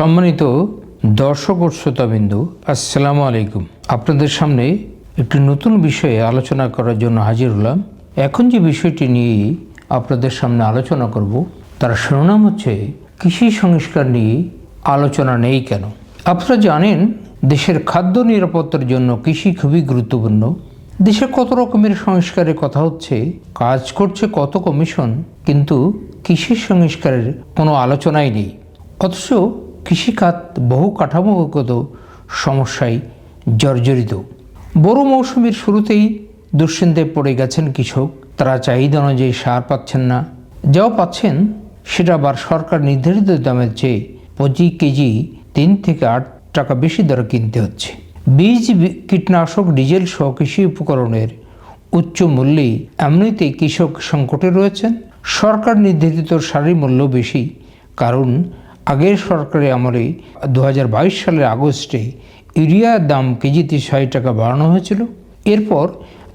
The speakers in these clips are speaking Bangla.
সম্মানিত দর্শক ও শ্রোতাবিন্দু, আসসালামু আলাইকুম। আপনাদের সামনে একটি নতুন বিষয়ে আলোচনা করার জন্য হাজির হলাম। এখন যে বিষয়টি নিয়ে আপনাদের সামনে আলোচনা করব, তার শিরোনাম হচ্ছে, কৃষি সংস্কার নিয়ে আলোচনা নেই কেন? আপনারা জানেন, দেশের খাদ্য নিরাপত্তার জন্য কৃষি খুবই গুরুত্বপূর্ণ। দেশে কত রকমের সংস্কারের কথা হচ্ছে, কাজ করছে কত কমিশন, কিন্তু কৃষি সংস্কারের কোনো আলোচনাই নেই। অথচ কৃষিখাত বহু কাঠামোগত সমস্যায় জর্জরিত। বড় মৌসুমের শুরুতেই দুশ্চিন্তায় পড়ে গেছেন কৃষক। তারা চাহিদা অনুযায়ী সার পাচ্ছেন না। যাও পাচ্ছেন, সেটা আবার সরকার নির্ধারিত দামের চেয়ে প্রতি কেজি তিন থেকে আট টাকা বেশি দরে কিনতে হচ্ছে। বীজ কীটনাশক, ডিজেল সহ কৃষি উপকরণের উচ্চ মূল্যেই এমনিতেই কৃষক সংকটে রয়েছেন। সরকার নির্ধারিত সারের মূল্য বেশি, কারণ আগের সরকারের আমলে দু হাজার বাইশ সালের আগস্টে ইউরিয়ার দাম কেজিতে ছয় টাকা বাড়ানো হয়েছিল। এরপর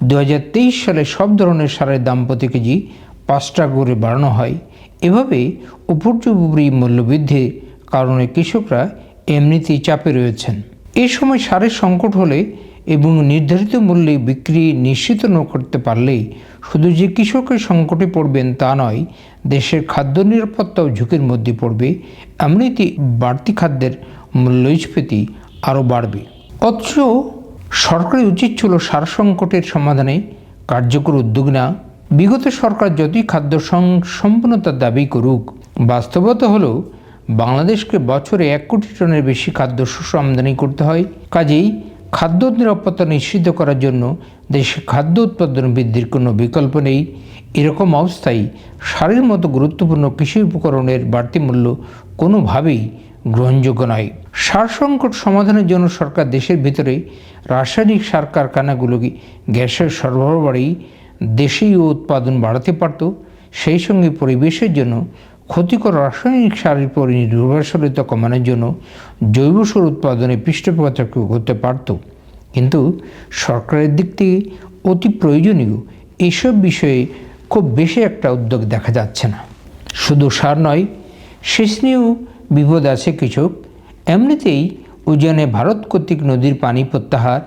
দু হাজার তেইশ সালে সব ধরনের সারের দাম প্রতি কেজি পাঁচ টাকা করে বাড়ানো হয়। এভাবে উপর্যুপরি মূল্যবৃদ্ধির কারণে কৃষকরা এমনিতেই চাপে রয়েছেন। এ সময় সারের সংকট হলে এবং নির্ধারিত মূল্যে বিক্রি নিশ্চিত না করতে পারলেই শুধু যে কৃষকের সংকটে পড়বেন তা নয়, দেশের খাদ্য নিরাপত্তাও ঝুঁকির মধ্যে পড়বে এমনিতে বাড়তি খাদ্যের মূল্যস্ফীতি আরও বাড়বে। অথচ সরকারের উচিত ছিল সার সংকটের সমাধানে কার্যকর উদ্যোগ না বিগত সরকার যতই খাদ্য সম্পূর্ণতার দাবি করুক, বাস্তবতা হলো বাংলাদেশকে বছরে এক কোটি টনের বেশি খাদ্যশস্য আমদানি করতে হয়। কাজেই খাদ্য নিরাপত্তা নিশ্চিত করার জন্য দেশে খাদ্য উৎপাদন বৃদ্ধির কোনো বিকল্প নেই। এরকম অবস্থায় সারের মতো গুরুত্বপূর্ণ কৃষি উপকরণের বাড়তি মূল্য কোনোভাবেই গ্রহণযোগ্য নয়। সার সংকট সমাধানের জন্য সরকার দেশের ভিতরে রাসায়নিক সার কারখানাগুলোকে গ্যাসের সরবরাহ বাড়িয়ে দেশেই উৎপাদন বাড়াতে পারত। সেই সঙ্গে পরিবেশের জন্য ক্ষতিকর রাসায়নিক সারের উপর নির্ভরশীলতা কমানোর জন্য জৈব সার উৎপাদনে পৃষ্ঠপোষক করতে পারত। কিন্তু সরকারের দিক থেকে অতি প্রয়োজনীয় এইসব বিষয়ে খুব বেশি একটা উদ্যোগ দেখা যাচ্ছে না। শুধু সার নয় শেষ নিয়েও বিপদ আছে কিছু এমনিতেই উজানে ভারত কর্তৃক নদীর পানি প্রত্যাহার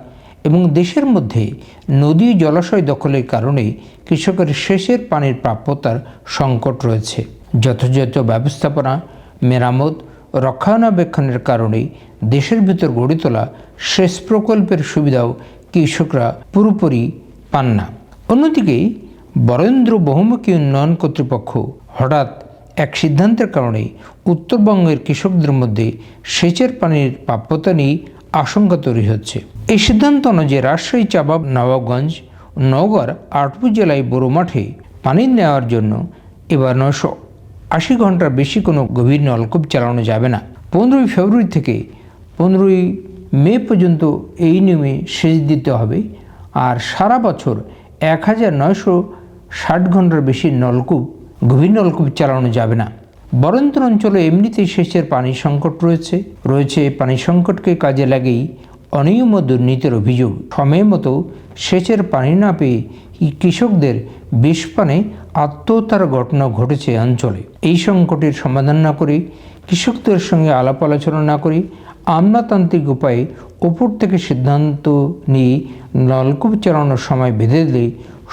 এবং দেশের মধ্যে নদী জলাশয় দখলের কারণে কৃষকের সেচের পানির প্রাপ্যতার সংকট রয়েছে। যথাযথ ব্যবস্থাপনা, মেরামত রক্ষণাবেক্ষণের কারণে দেশের ভিতর গড়ে তোলা সেচ প্রকল্পের সুবিধাও কৃষকরা পুরোপুরি পান না। অন্যদিকে বরেন্দ্র বহুমুখী উন্নয়ন কর্তৃপক্ষ হঠাৎ এক সিদ্ধান্তের কারণে উত্তরবঙ্গের কৃষকদের মধ্যে সেচের পানির প্রাপ্যতা নিয়ে আশঙ্কা তৈরি হচ্ছে। এই সিদ্ধান্ত অনুযায়ী রাজশাহী চাবাব নবাবগঞ্জ ও নওগাঁর আটপুর জেলায় বড় মাঠে পানি নেওয়ার জন্য এবার নয়শো আশি ঘণ্টার বেশি কোনো গভীর নলকূপ চালানো যাবে না। পনেরোই ফেব্রুয়ারি থেকে পনেরোই মে পর্যন্ত এই নিয়মে সেচ দিতে হবে আর সারা বছর এক হাজার নয়শো ষাট ঘণ্টার বেশি নলকূপ, গভীর নলকূপ চালানো যাবে না। বরেন্দ্র অঞ্চলে এমনিতেই সেচের পানি সংকট রয়েছে। রয়েছে পানি সংকটকে কাজে লাগেই অনিয়ম দুর্নীতির অভিযোগ। সময় মতো সেচের পানি না পেয়ে কৃষকদের বিষপানে আত্মহত্যার ঘটনা ঘটেছে অঞ্চলে। এই সংকটের সমাধান না করে, কৃষকদের সঙ্গে আলাপ আলোচনা না করে, আমলাতান্ত্রিক উপায়ে ওপর থেকে সিদ্ধান্ত নিয়ে নলকূপ চালানোর সময় বেঁধে দিলে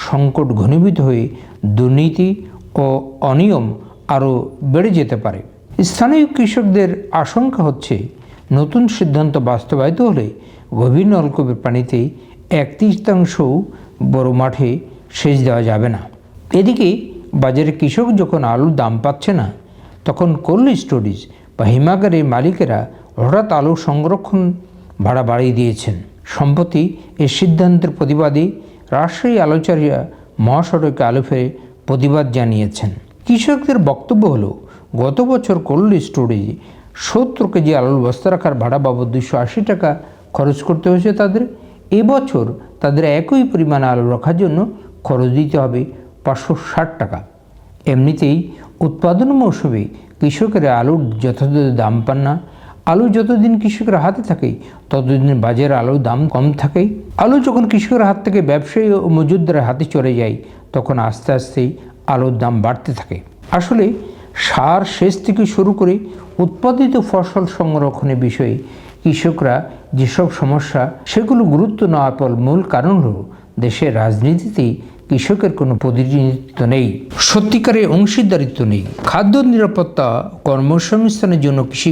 সংকট ঘনীভূত হয়ে দুর্নীতি ও অনিয়ম আরও বেড়ে যেতে পারে। স্থানীয় কৃষকদের আশঙ্কা হচ্ছে, নতুন সিদ্ধান্ত বাস্তবায়িত হলে গভীর নলকূপের পানিতে এক তৃতীয়াংশও বড় মাঠে সেচ দেওয়া যাবে না। এদিকে বাজারে কৃষক যখন আলুর দাম পাচ্ছে না, তখন কোল্ড স্টোরেজ বা হিমাগারের মালিকেরা হঠাৎ আলু সংরক্ষণ ভাড়া বাড়িয়ে দিয়েছেন। সম্প্রতি এই সিদ্ধান্তের প্রতিবাদে রাজশাহী আলোচারীরা মহাসড়কে আলু ফেরে প্রতিবাদ জানিয়েছেন। কৃষকদের বক্তব্য হলো, গত বছর কোল্ড স্টোরেজে সত্তর কেজি আলুর বস্তা রাখার ভাড়া বাবদ দুশো আশি টাকা খরচ করতে হয়েছে তাদের। এবছর তাদের একই পরিমাণ আলু রাখার জন্য খরচ দিতে হবে পাঁচশো ষাট টাকা। এমনিতেই উৎপাদন মৌসুমে কৃষকেরা আলুর যথাযথ দাম পান না। আলু যতদিন কৃষকের হাতে থাকে, ততদিন বাজারে আলুর দাম কম থাকে। আলু যখন কৃষকের হাত থেকে ব্যবসায়ী ও মজুদদারের হাতে চলে যায়, তখন আস্তে আস্তেই আলুর দাম বাড়তে থাকে। আসলে সার সেচ থেকে শুরু করে উৎপাদিত ফসল সংরক্ষণের বিষয়ে কৃষকরা যেসব সমস্যা, সেগুলো গুরুত্ব না পাওয়ার মূল কারণ হল দেশের রাজনীতিতে কৃষকের কোনো প্রতিনিধিত্ব নেই, সত্যিকারের অংশীদারিত্ব নেই। খাদ্য নিরাপত্তা কর্মসংস্থানের জন্য কৃষি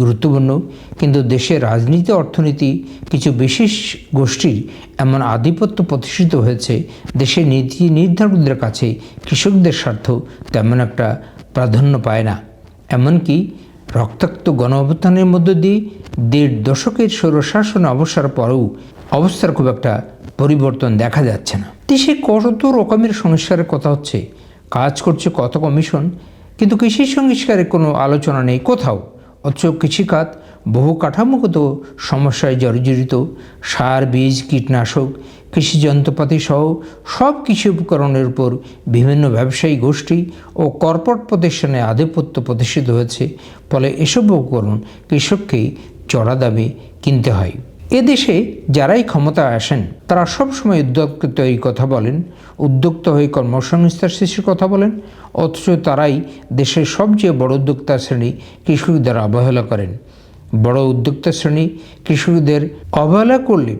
গুরুত্বপূর্ণ, কিন্তু দেশের রাজনীতি, অর্থনীতি কিছু বিশেষ গোষ্ঠীর এমন আধিপত্য প্রতিষ্ঠিত হয়েছে, দেশের নীতি নির্ধারকদের কাছে কৃষকদের স্বার্থ তেমন একটা প্রাধান্য পায় না। এমনকি রক্তাক্ত গণ অভ্যুত্থানের মধ্য দিয়ে দেড় দশকের স্বৈরশাসন অবসর পরেও অবস্থার খুব একটা পরিবর্তন দেখা যাচ্ছে না। দেশে কত রকমের সংস্কারের কথা হচ্ছে, কাজ করছে কত কমিশন, কিন্তু কৃষি সংস্কারের কোনো আলোচনা নেই কোথাও। অথচ কৃষিখাত বহু কাঠামোগত সমস্যায় জর্জরিত, সার, বীজ, কীটনাশক, কৃষি যন্ত্রপাতি সহ সব কৃষি উপকরণের উপর বিভিন্ন ব্যবসায়ী গোষ্ঠী ও কর্পোরেট প্রতিষ্ঠানে আধিপত্য প্রতিষ্ঠিত হয়েছে, ফলে এসব উপকরণ কৃষককে চড়া দামে কিনতে হয়। এদেশে যারাই ক্ষমতায় আসেন, তারা সবসময় উদ্যোক্ত এই কথা বলেন, উদ্যোক্ত হয়ে কর্মসংস্থান সৃষ্টির কথা বলেন, অথচ তারাই দেশের সবচেয়ে বড় উদ্যোক্তা শ্রেণি কৃষকদের অবহেলা করেন। বড় উদ্যোক্তা শ্রেণি কৃষকদের অবহেলা করলে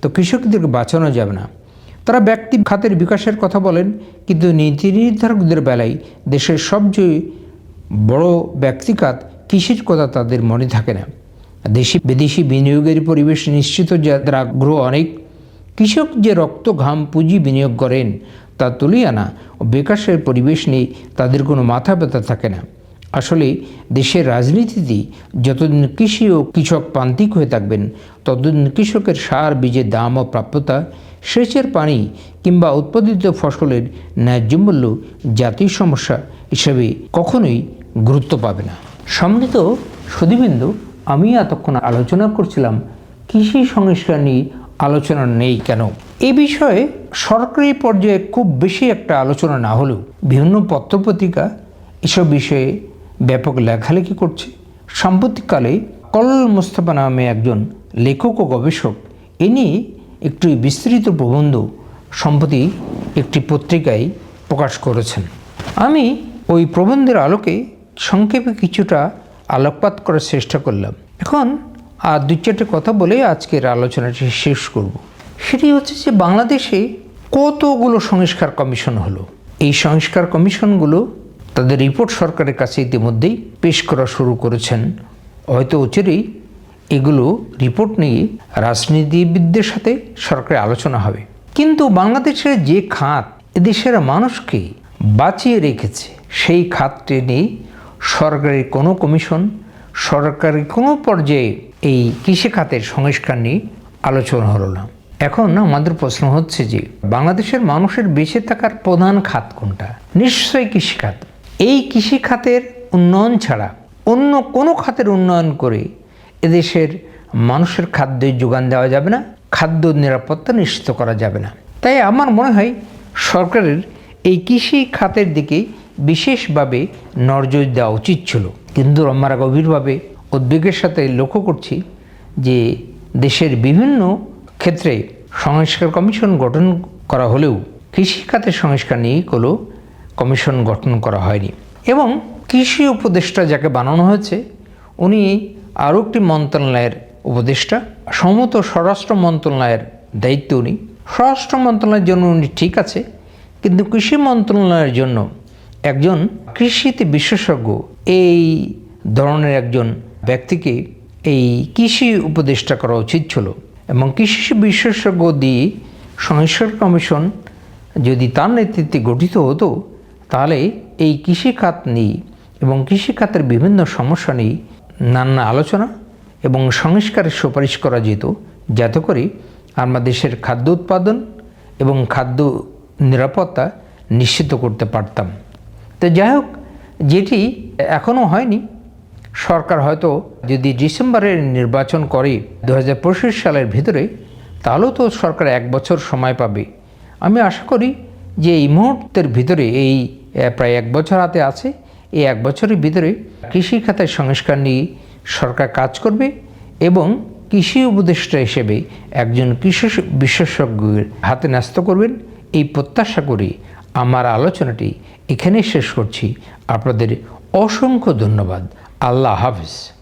তো কৃষকদেরকে বাঁচানো যাবে না। তারা ব্যক্তি খাতের বিকাশের কথা বলেন, কিন্তু নীতি নির্ধারকদের বেলায় দেশের সবচেয়ে বড় ব্যক্তিখাত কৃষির কথা তাদের মনে থাকে না। দেশি বিদেশি বিনিয়োগের পরিবেশ নিশ্চিত যাদের আগ্রহ অনেক। কৃষক যে রক্ত ঘাম পুঁজি বিনিয়োগ করেন, তা তুলিয়ে আনা ও বিকাশের পরিবেশ নিয়ে তাদের কোনো মাথা ব্যথা থাকে না। আসলে দেশের রাজনীতিতে যতদিন কৃষি ও কৃষক প্রান্তিক হয়ে থাকবেন, ততদিন কৃষকের সার, বীজের দাম ও প্রাপ্যতা, সেচের পানি কিংবা উৎপাদিত ফসলের ন্যায্য মূল্য জাতীয় সমস্যা হিসেবে কখনোই গুরুত্ব পাবে না। সম্মিলিত সুদীবিন্দু আমি এতক্ষণ আলোচনা করছিলাম, কৃষি সংস্কার নিয়ে আলোচনা নেই কেন? এ বিষয়ে সরকারি পর্যায়ে খুব বেশি একটা আলোচনা না হলেও বিভিন্ন পত্রপত্রিকা এসব বিষয়ে ব্যাপক লেখালেখি করছে। সাম্প্রতিককালে কল্ল মোস্তফা নামে একজন লেখক ও গবেষক, এ নিয়ে একটি বিস্তৃত প্রবন্ধ সম্প্রতি একটি পত্রিকায় প্রকাশ করেছেন। আমি ওই প্রবন্ধের আলোকে সংক্ষেপে কিছুটা আলোকপাত করার চেষ্টা করলাম। এখন আর দুই চারটে কথা বলেই আজকের আলোচনাটি শেষ করব। সেটি হচ্ছে যে বাংলাদেশে কতগুলো সংস্কার কমিশন হলো? এই সংস্কার কমিশনগুলো তাদের রিপোর্ট সরকারের কাছে ইতিমধ্যেই পেশ করা শুরু করেছেন। হয়তো অচিরেই এগুলো রিপোর্ট নিয়ে রাজনীতিবিদদের সাথে সরকারের আলোচনা হবে। কিন্তু বাংলাদেশের যে খাত এদেশের মানুষকে বাঁচিয়ে রেখেছে, সেই খাতটি নিয়ে সরকারের কোনো কমিশন সরকারের কোনো পর্যায়ে এই কৃষি খাতের সংস্কার নিয়ে আলোচনা হলো না। এখন আমাদের প্রশ্ন হচ্ছে যে, বাংলাদেশের মানুষের বেঁচে থাকার প্রধান খাত কোনটা? নিশ্চয়ই কৃষিখাত এই কৃষি খাতের উন্নয়ন ছাড়া অন্য কোনো খাতের উন্নয়ন করে এদেশের মানুষের খাদ্যের যোগান দেওয়া যাবে না, খাদ্য নিরাপত্তা নিশ্চিত করা যাবে না। তাই আমার মনে হয় সরকারের এই কৃষি খাতের দিকে বিশেষভাবে নজর দেওয়া উচিত ছিল। কিন্তু আমরা গভীরভাবে উদ্বেগের সাথে লক্ষ্য করছি যে দেশের বিভিন্ন ক্ষেত্রে সংস্কার কমিশন গঠন করা হলেও কৃষি খাতের সংস্কার নিয়ে কোনো কমিশন গঠন করা হয়নি। এবং কৃষি উপদেষ্টা যাকে বানানো হয়েছে, উনি আরও একটি মন্ত্রণালয়ের উপদেষ্টা সমত স্বরাষ্ট্র মন্ত্রণালয়ের দায়িত্ব উনি। স্বরাষ্ট্র মন্ত্রণালয়ের জন্য উনি ঠিক আছে, কিন্তু কৃষি মন্ত্রণালয়ের জন্য একজন কৃষিতে বিশেষজ্ঞ। এই ধরনের একজন ব্যক্তিকে এই কৃষি উপদেষ্টা করা উচিত ছিল এবং কৃষি বিশেষজ্ঞ দিয়ে সংস্কার কমিশন যদি তার নেতৃত্বে গঠিত হতো, তাহলে এই কৃষিখাত নিয়ে এবং কৃষিখাতের বিভিন্ন সমস্যা নিয়ে নানা আলোচনা এবং সংস্কারের সুপারিশ করা যেত, যাতে করে আমরা দেশের খাদ্য উৎপাদন এবং খাদ্য নিরাপত্তা নিশ্চিত করতে পারতাম। তো যাই হোক, যেটি এখনও হয়নি, সরকার হয়তো যদি ডিসেম্বরের নির্বাচন করে দু হাজার পঁচিশ সালের ভিতরে, তাহলেও তো সরকার এক বছর সময় পাবে। আমি আশা করি যে এই মুহূর্তের ভিতরে, এই প্রায় এক বছর হাতে আছে, এই এক বছরের ভিতরে কৃষি খাতের সংস্কার নিয়ে সরকার কাজ করবে এবং কৃষি উপদেষ্টা হিসেবে একজন কৃষি বিশেষজ্ঞের হাতে ন্যস্ত করবেন। এই প্রত্যাশা করে আমার আলোচনাটি এখানেই শেষ করছি। আপনাদের অসংখ্য ধন্যবাদ। আল্লাহ হাফিজ।